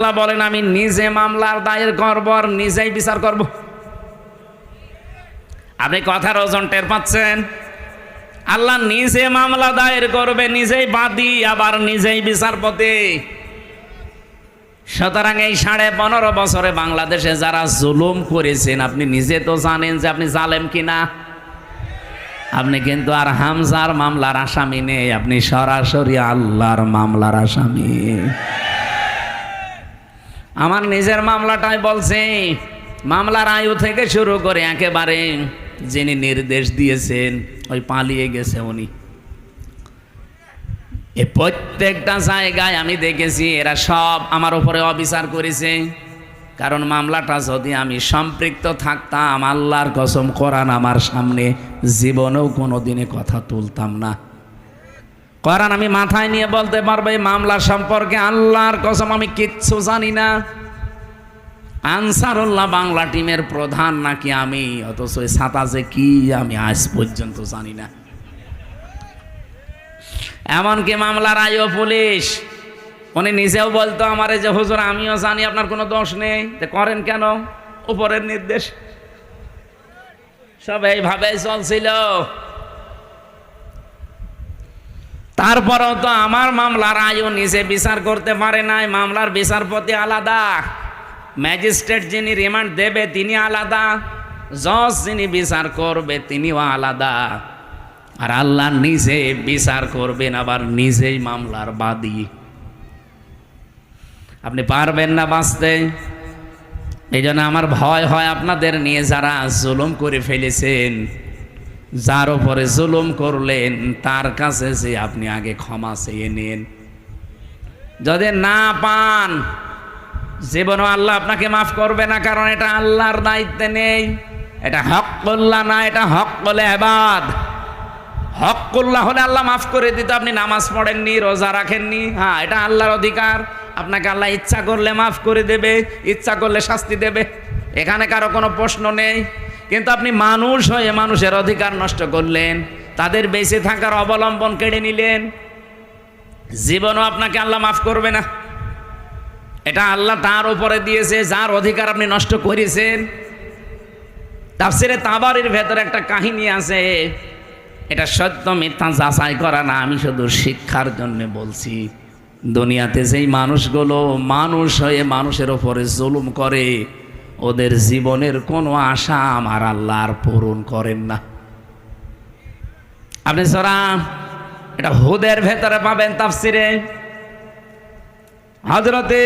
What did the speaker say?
আল্লাহ বলেন, আমি নিজে মামলার দায়ের করব আর নিজেই বিচার করব। আপনি কথার ওজন টের পাচ্ছেন? আল্লাহ নিজে মামলা দায়ের করবে, নিজেই বাদী, আবার নিজেই বিচারপতি। সুতরাং এই সাড়ে পনেরো বছরে বাংলাদেশে যারা জুলুম করেছেন, আপনি নিজে তো জানেন যে আপনি জালেম কিনা। আপনি কিন্তু আর হামজার মামলার আসামি নেই, আপনি সরাসরি আল্লাহর মামলার আসামি। আমার নিজের মামলাটাই বলছে, মামলার আয়ু থেকে শুরু করে একেবারে যিনি নির্দেশ দিয়েছেন, ওই পালিয়ে গেছে উনি। এ প্রত্যেকটা জায়গায় আমি দেখেছি, এরা সব আমার উপরে অবিচার করেছে। কারণ মামলাটা যদি আমি সম্পৃক্ত থাকতাম, আল্লাহর কসম কোরআন আমার সামনে জীবনেও কোনো দিনে কথা তুলতাম না। কোরআন আমি মাথায় নিয়ে বলতে পারব, এই মামলা সম্পর্কে আল্লাহর কসম আমি কিচ্ছু জানি না। আনসারুল্লাহ বাংলা টিমের প্রধান নাকি আমি, অথচ ছাতা কি আমি আজ পর্যন্ত জানি না। এমনকি মামলার আয়ও পুলিশ, উনি নিজেও বলতো আমারে যে, হুজুর, আমিও জানি, আপনার কোনো দোষ নেই। করেন কেন? উপরের নির্দেশ। সব এইভাবেই চলছিল। তারপরেও তো আমার মামলার আয়ও নিজে বিচার করতে পারে নাই, মামলার বিচারপতি আলাদা। ম্যাজিস্ট্রেট যিনি রিমান্ড দেবে তিনি আলাদা, জজ যিনি বিচার করবে তিনিও আলাদা। আর আল্লাহ নিজে বিচার করবেন, আবার নিজেই মামলার বাদী। আপনি পারবেন না বাঁচতে। এই জন্য আমার ভয় হয় আপনাদের নিয়ে যারা জুলুম করে ফেলেছেন। যার উপরে জুলুম করলেন, তার কাছে যে আপনি আগে ক্ষমা চেয়ে নিন। যদি না পান, জীবনও আল্লাহ আপনাকে মাফ করবে না, কারণ এটা আল্লাহর দায়িত্বে নেই। এটা হক করল্লা না, এটা হক বলে এবাদ হক করল্লা হলে আল্লাহ মাফ করে দিত, আপনি নামাজ পড়েননি, রোজা রাখেননি। হ্যাঁ এটা আল্লাহর অধিকার। আপনাকে আল্লাহ ইচ্ছা করলে মাফ করে দেবে, ইচ্ছা করলে শাস্তি দেবে। এখানে কারও কোনো প্রশ্ন নেই। কিন্তু আপনি মানুষ হয়ে মানুষের অধিকার নষ্ট করলেন, তাদের বেঁচে থাকার অবলম্বন কেড়ে নিলেন। জীবনও আপনাকে আল্লাহ মাফ করবে না। এটা আল্লাহ তার উপরে দিয়েছে, যার অধিকার আপনি নষ্ট করেছেন। তাফসিরে তাবারির ভেতরে একটা কাহিনী আছে, এটা সত্য মিথ্যা যাচাই করা না, আমি শুধু শিক্ষার জন্য বলছি। দুনিয়াতে যেই মানুষগুলো মানুষ হয়ে মানুষের ওপরে জুলুম করে ওদের জীবনের কোনো আশা আমার আল্লাহ আর পূরণ করেন না। আপনি সরা এটা হুদের ভেতরে পাবেন তাফসিরে। হজরতে